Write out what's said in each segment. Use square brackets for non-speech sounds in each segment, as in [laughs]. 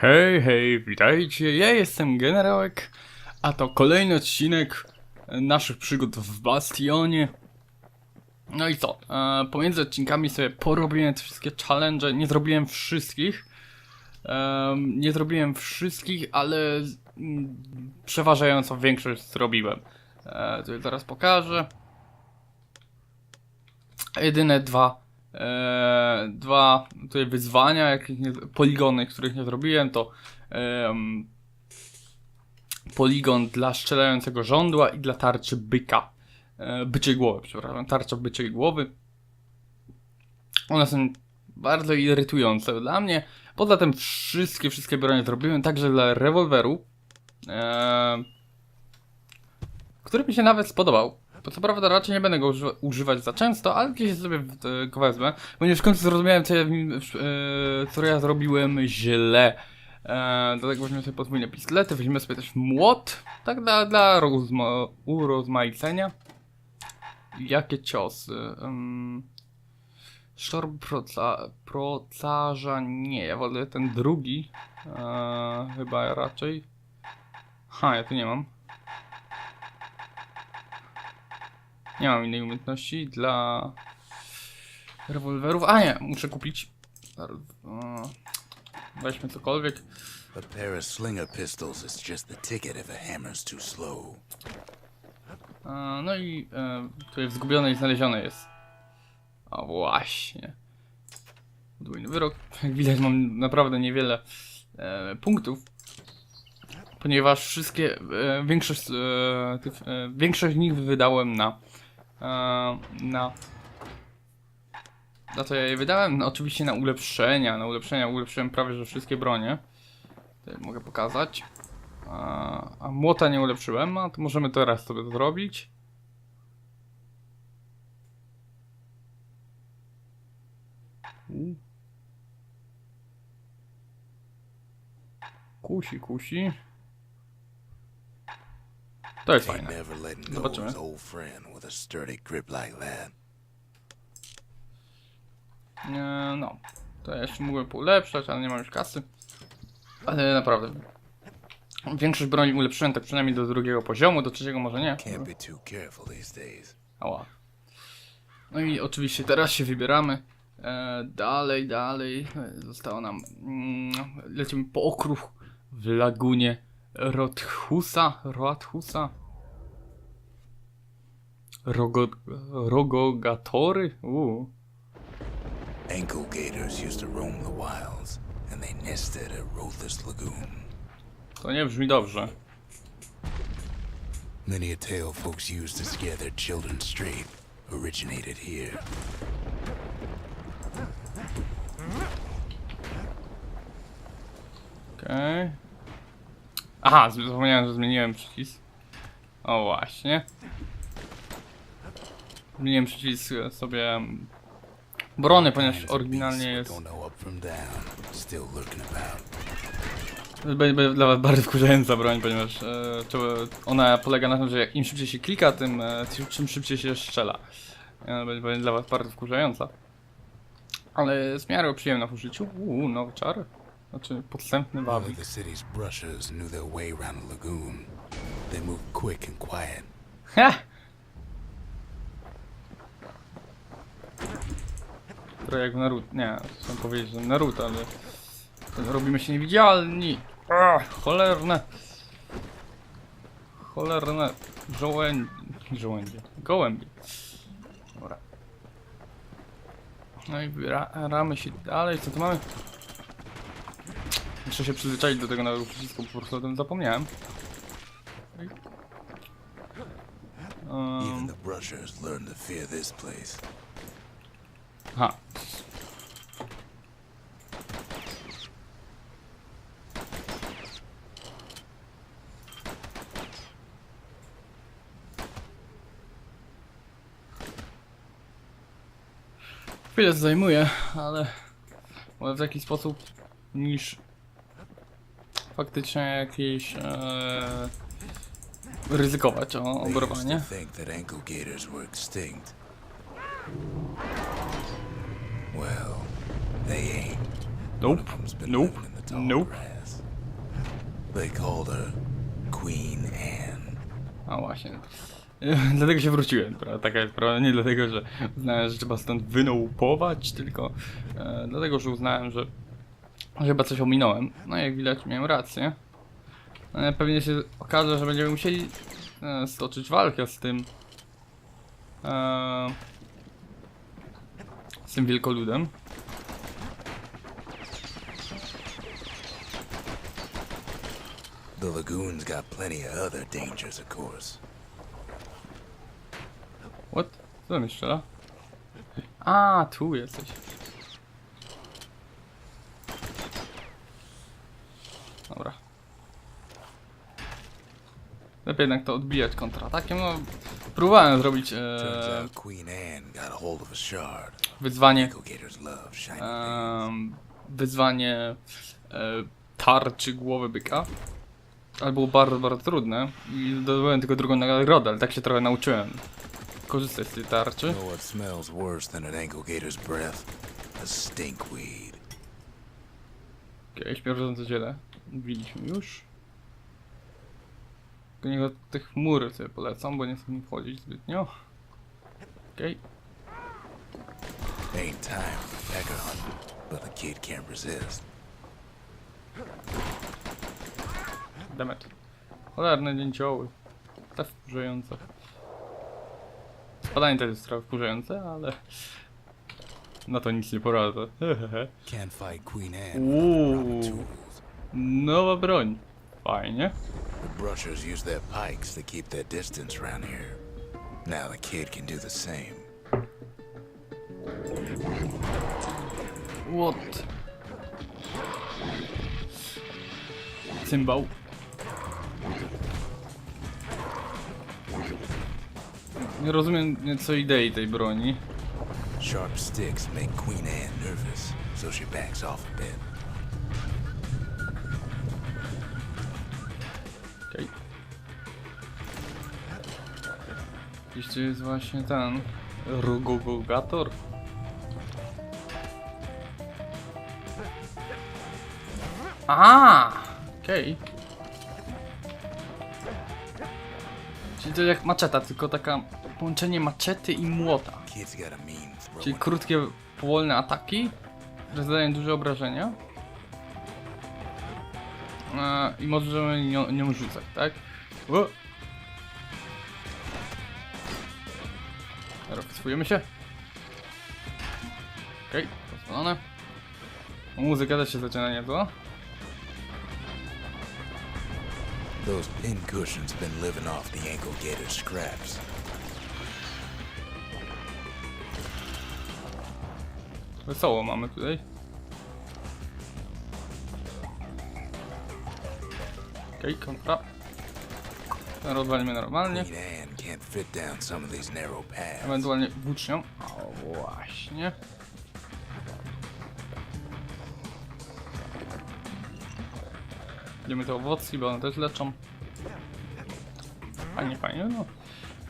Hej, hej, witajcie, ja jestem Generałek, a to kolejny odcinek naszych przygód w Bastionie. No i co, e, pomiędzy odcinkami sobie porobiłem te wszystkie challenge, nie zrobiłem wszystkich, Em, nie zrobiłem wszystkich, ale mm, przeważającą większość zrobiłem. E, to zaraz pokażę. Jedyne dwa, e, dwa tutaj wyzwania, jakich nie, poligony, których nie zrobiłem, to em, poligon dla strzelającego żądła i dla tarczy byka. E, głowy, przepraszam, tarcza byczej głowy. One są bardzo irytujące dla mnie. Poza tym wszystkie, wszystkie bronie zrobiłem, także dla rewolweru, e, który mi się nawet spodobał. Bo co prawda raczej nie będę go używa używać za często, ale gdzieś sobie go wezmę, ponieważ w końcu zrozumiałem, co ja, e, co ja zrobiłem źle. E, dlatego weźmiemy sobie podwójne pistolety, weźmiemy sobie też młot, tak dla, dla rozma urozmaicenia. Jakie ciosy? Um, Sztorm proca, procarza nie, ja wolę ten drugi. E, chyba raczej. Ha, ja tu nie mam. Nie mam innej umiejętności dla rewolwerów. A nie, muszę kupić. Weźmy cokolwiek. A pair of slinger pistols is just the ticket if a hammer's too slow. No i e, tu jest zgubione i znalezione jest. O właśnie. Podwójny wyrok. Jak widać mam naprawdę niewiele e, punktów. Ponieważ wszystkie, e, większość, e, tych, e, większość z nich wydałem na, na, na co ja je wydałem? No, oczywiście na ulepszenia, na ulepszenia, ulepszyłem prawie że wszystkie bronie. Tutaj mogę pokazać. A, a młota nie ulepszyłem, a to możemy teraz sobie to zrobić. Kusi, kusi. To jest fajne. of Zobaczymy. his old friend with a sturdy grip like that. E, no. To ja jeszcze mógłbym ulepszać, ale nie mam już kasy. Ale naprawdę. Większość broni ulepszyłem tak przynajmniej do drugiego poziomu, do trzeciego może nie. Ała. No i oczywiście teraz się wybieramy. E, dalej, dalej. Zostało nam. Mm, lecimy po okruch w lagunie Rothusa. Rothusa. Rogo, rogogatory? Uuu. Ankle gators used to roam the wilds, and they nested at Rothus Lagoon. To nie brzmi dobrze. Many a tale folks used to scare their children straight originated here. Okej. Aha, zapomniałem, że zmieniłem przycisk. O właśnie. Zmieniłem przycisk e, sobie brony, ponieważ oryginalnie jest... Będzie dla was bardzo wkurzająca broń, ponieważ e, ona polega na tym, że jak im szybciej się klika, tym e, czym szybciej się strzela. E, będzie, dla was bardzo wkurzająca. Ale w miarę przyjemna w użyciu. Uuu, nowy czar. Znaczy podstępny of the city's brushers knew their way around the lagoon. They moved quick and quiet. Ha! Trochę jak w Naruto. Nie, chciałem powiedzieć, że Naruto, ale robimy się niewidzialni. Ach, cholerne. Cholerne żołędzie. Żołędzie. Gołębie. Dobra. No i wybieramy się dalej. Co tu mamy? Muszę się przyzwyczaić do tego nowego przycisku, po prostu o tym zapomniałem. Even Um, the brushers learned to fear this place. aha. Chwilę to zajmuje, ale może w taki sposób niż faktycznie jakieś e, ryzykować o obrowanie. Well, they ain't. Nope. Nope. Nope. They called her Queen Anne. A właśnie. [laughs] Dlatego się wróciłem, prawda? Taka jest prawda. Nie dlatego, że uznałem, że trzeba stąd wynoupować, tylko e, dlatego, że uznałem, że chyba coś ominąłem. No jak widać miałem rację. E, pewnie się okaże, że będziemy musieli e, stoczyć walkę z tym e, z tym wielkoludem. The lagoon's got plenty of other dangers, of course. What? Co tam strzela? A, tu jesteś. Dobra. Lepiej jednak to odbijać kontratakiem. No, próbowałem zrobić e, wyzwanie, em, wyzwanie e, tarczy głowy byka. Ale było bardzo, bardzo trudne i zdobyłem tylko drugą nagrodę, ale tak się trochę nauczyłem korzystać z tej tarczy. You know what smells worse than an ankle gator's breath? A stinkweed. Okej, śmierdzące ziele. Mówiliśmy już. Tylko niech od tych chmur sobie polecam, bo nie chcę nim wchodzić zbytnio. Okej. Ain't time for pecker hunting, but the kid can't resist. Demet. Cholerne dzięcioły. Te wkurzające. Spadanie też jest trochę wkurzające, ale... Na to nic nie poradzę. Hehehe. [laughs] Can't fight Queen Anne Uuu. Nowa broń. Fajnie. The brushers use their pikes to keep their distance around here. Now the kid can do the same. What? Cymbał. Nie rozumiem nieco idei tej broni. Sharp sticks make Queen Anne nervous, so she backs off a bit. Tu jest właśnie ten... Rogogogator? A, Okej. Czyli to jak maczeta, tylko taka połączenie maczety i młota. Czyli krótkie, powolne ataki, które zadają duże obrażenia. E, I możemy nią, nią rzucać, tak? O! Wysłujemy się. Okej, okay, pozwolone. Muzyka też się zaczyna niezła. Those pin cushions been living off the ankle gator scraps. Wesoło mamy tutaj. Okej, okay, kontra. Rozwalimy normalnie. Ewentualnie włócznią. O, właśnie. Idziemy te owocki, bo one też leczą. Fajnie, fajnie, no.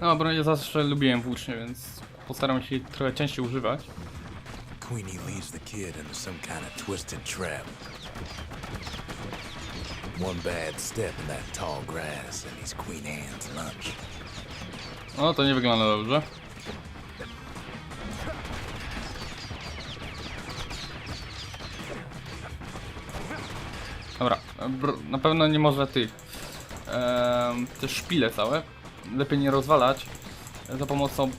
No, bo ja zawsze lubiłem włócznie, więc postaram się trochę częściej używać. Queenie leads the kid into some kind of twisted trap. One bad step in that tall grass and he's Queen Anne's lunch. No, to nie wygląda dobrze. Dobra, br- na pewno nie może tych em, te szpile całe lepiej nie rozwalać za pomocą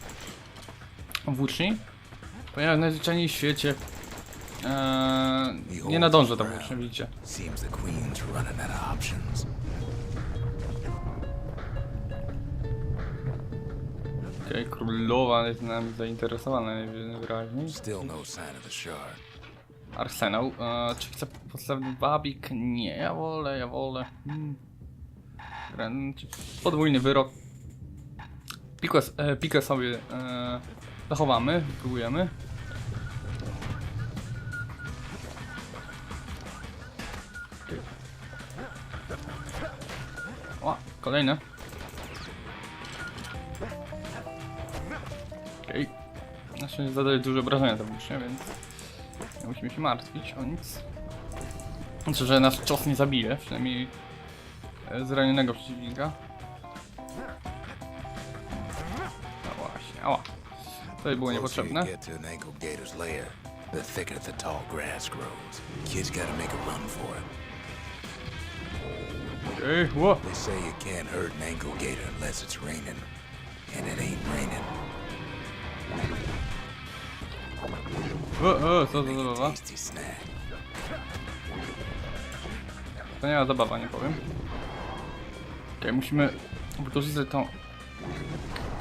włóczni, ponieważ najzwyczajniej w świecie e, nie nadążę tam włócznie, widzicie. Okej, królowa jest nami zainteresowana najwyraźniej. No. Arsenał. E, czy chcę podstawny wabik? Nie, ja wolę, ja wolę. Hmm. Podwójny wyrok. Pikę, e, pikę sobie e, zachowamy, próbujemy. O, kolejne. Okej. Okay. Znaczy zadaje duże obrażenia to włócznie, więc nie musimy się martwić o nic. Znaczy, że nasz cios nie zabije, przynajmniej e, zranionego przeciwnika. No właśnie, ała. To by było niepotrzebne. get to an ankle gator's lair, the thicker the tall grass grows. Kids gotta make a run for it. Ej, what? They say you can't hurt an ankle gator unless it's raining. And it ain't raining. O, o, co za zabawa? Tasty snack. Wspaniała zabawa, nie powiem. Okej, musimy wykorzystać tą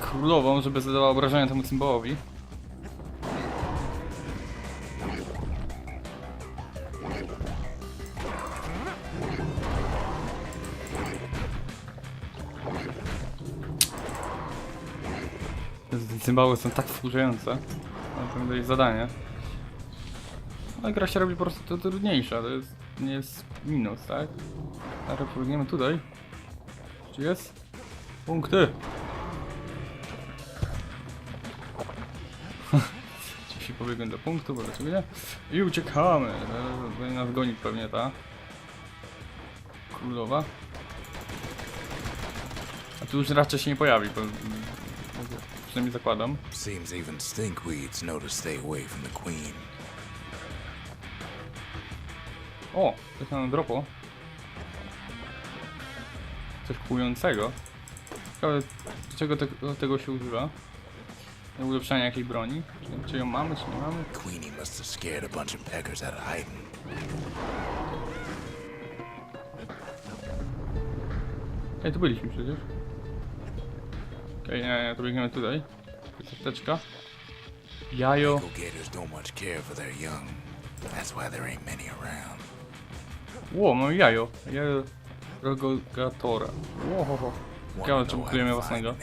królową, żeby zadała obrażenia temu symbolowi. Te Symboły są tak wkurzające. Ale to będzie zadanie. No gra się robi po prostu trudniejsza, to jest, nie jest minus, tak? Teraz próbujemy tutaj. Czy jest? Punkty! Pobiegłem do punktu, bo nie? I uciekamy! Będzie nas gonić pewnie ta królowa. A tu już raczej się nie pojawi, bo przynajmniej zakładam. Seems even stinkweeds know to stay away from the queen. O, coś nam dropo. Coś kupującego. Ciekawe, czego te, tego się używa? Ulepszania jakiejś broni? Czy, czy ją mamy, czy nie mamy? Queenie must have scared a bunch of peckers out of hiding. Ej, tu byliśmy przecież. Okej, nie, nie, to biegniemy tutaj. Apteczka. Jajo. Gators don't much care for their young. That's why there ain't many around. Ło, mam jajo. Jajo rogogatora. Łohoho. Ciekawe, Wanna czy know how budujemy to własnego.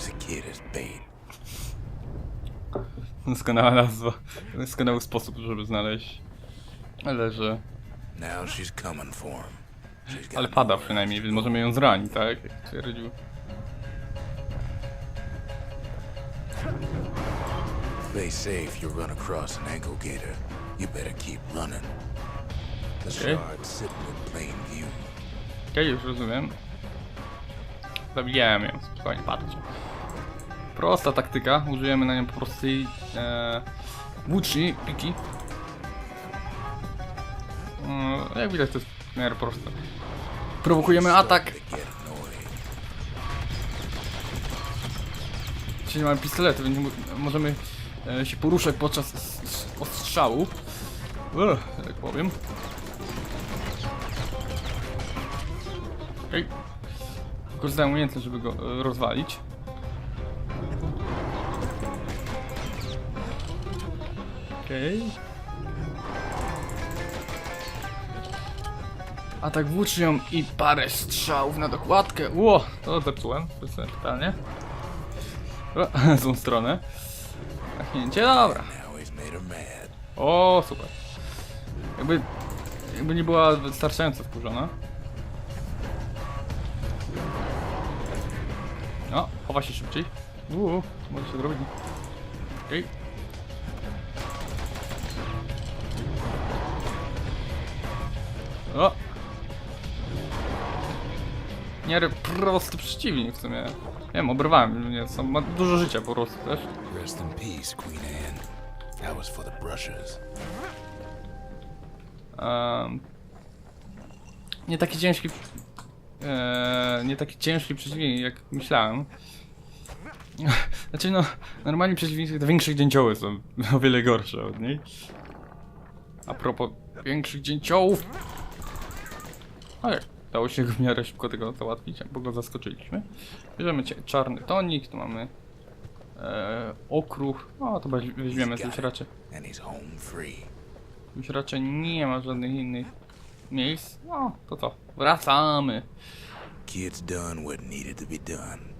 Use a kid as bait. Doskonała nazwa. Doskonały sposób, żeby znaleźć. Ale że... Now she's coming for him. She's got Ale pada przynajmniej, więc możemy ją zranić, tak? Jak twierdził. They say if you run across an ankle gator, you better keep running. The Okay. shard's sitting in plain view. Już rozumiem. Zabijałem ją, spokojnie, patrzcie. Prosta taktyka, użyjemy na nią po prostu jej e, włóczni, piki. Mm, jak widać to jest miarę proste. Prowokujemy atak. Czyli mamy pistolety, więc mo- możemy e, się poruszać podczas ostrzału. Ech, tak powiem. Okej. Korzystałem umiejętność, żeby go e, rozwalić. Okej. Atak włócznią i parę strzałów na dokładkę. Ło, to zepsułem, jest totalnie. O, [laughs] złą stronę. Machnięcie, dobra. O, super. Jakby, jakby nie była wystarczająco wkurzona. No, chowa się szybciej. Uuu, może się zrobić. Okej. O! Nie, prosty przeciwnik w sumie. Nie wiem, obrywałem, nie, są, ma dużo życia po prostu też. Rest in peace, Queen Anne. That was for the brushers. Em, nie taki ciężki. E, nie taki ciężki przeciwnik jak myślałem. [laughs] Znaczy no, normalni przeciwnicy to większych dzięcioły są [laughs] o wiele gorsze od niej. A propos większych dzięciołów. Ale dało się w miarę szybko tego załatwić, bo go zaskoczyliśmy. Bierzemy czarny tonik, tu mamy e, okruch. O, to weź- weźmiemy, już raczej. Już raczej nie ma żadnych innych miejsc. No, to co? Wracamy. Kid's done what needed to be done.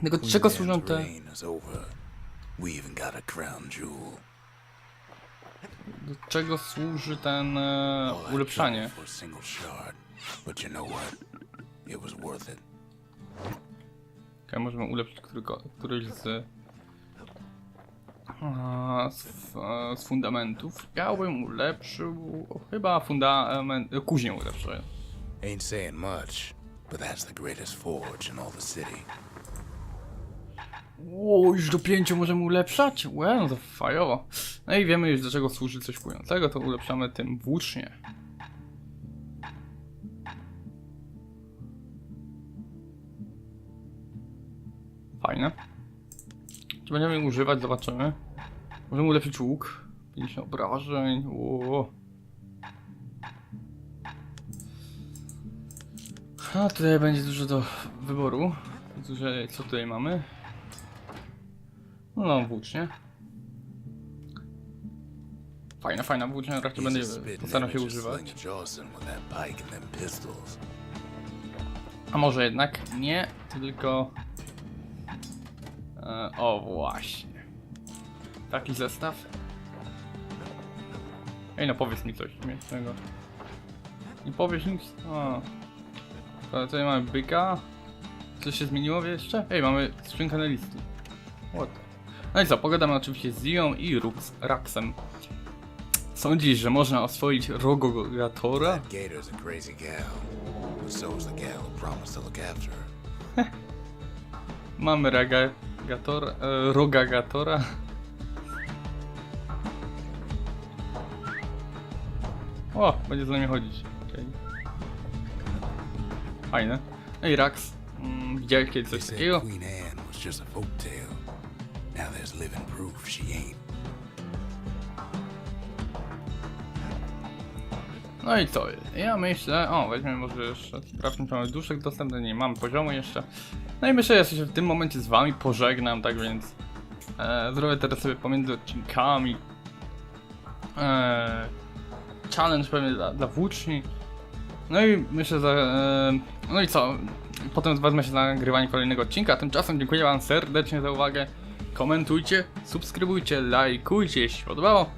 Tylko czego służą te... We even got a crown jewel. Do czego służy ten e, ulepszanie? Okej, możemy ulepszyć któryko, któryś z, a, z, a, z fundamentów. Ja bym ulepszył chyba fundament, kuźnię ulepszę. Ain't saying much, but that's the greatest forge in all the city. Ło, już do pięciu możemy ulepszać? Łe, no to fajowo. No i wiemy już do czego służy coś płynącego, to ulepszamy tym włócznie. Fajne. Czy będziemy używać? Zobaczymy. Możemy ulepszyć łuk. 50 obrażeń. Ło. A tutaj będzie dużo do wyboru. Dużo, co tutaj mamy? No, włócznie. Fajna, fajna włócznia, raczej będę postaram się używać. A może jednak nie, tylko... E, o, właśnie. Taki zestaw. Ej, no powiedz mi coś śmiesznego. Nie powiesz nic? O. To tutaj mamy byka. Coś się zmieniło jeszcze? Ej, mamy skrzynkę na listy. What? No i co, pogadamy oczywiście z Zią i Rux, Raxem. Sądzisz, że można oswoić Rogogatora? [laughs] Mamy ragagatora, e, rogagatora. O, będzie z nami chodzić. Okej. Fajne. I Rax. Mm, widziałeś kiedyś coś takiego? Now there's living proof she ain't. No i co? Ja myślę, o weźmiemy może jeszcze, sprawdźmy czy mamy duszek dostępny, nie mamy poziomu jeszcze. No i myślę, że się w tym momencie z wami pożegnam, tak więc e, zrobię teraz sobie pomiędzy odcinkami e, challenge pewnie dla, dla włóczni. No i myślę, że e, no i co? Potem wezmę się za nagrywanie kolejnego odcinka, tymczasem dziękuję wam serdecznie za uwagę. Komentujcie, subskrybujcie, lajkujcie, jeśli podobało.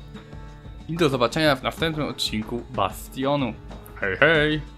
I do zobaczenia w następnym odcinku Bastionu. Hej, hej!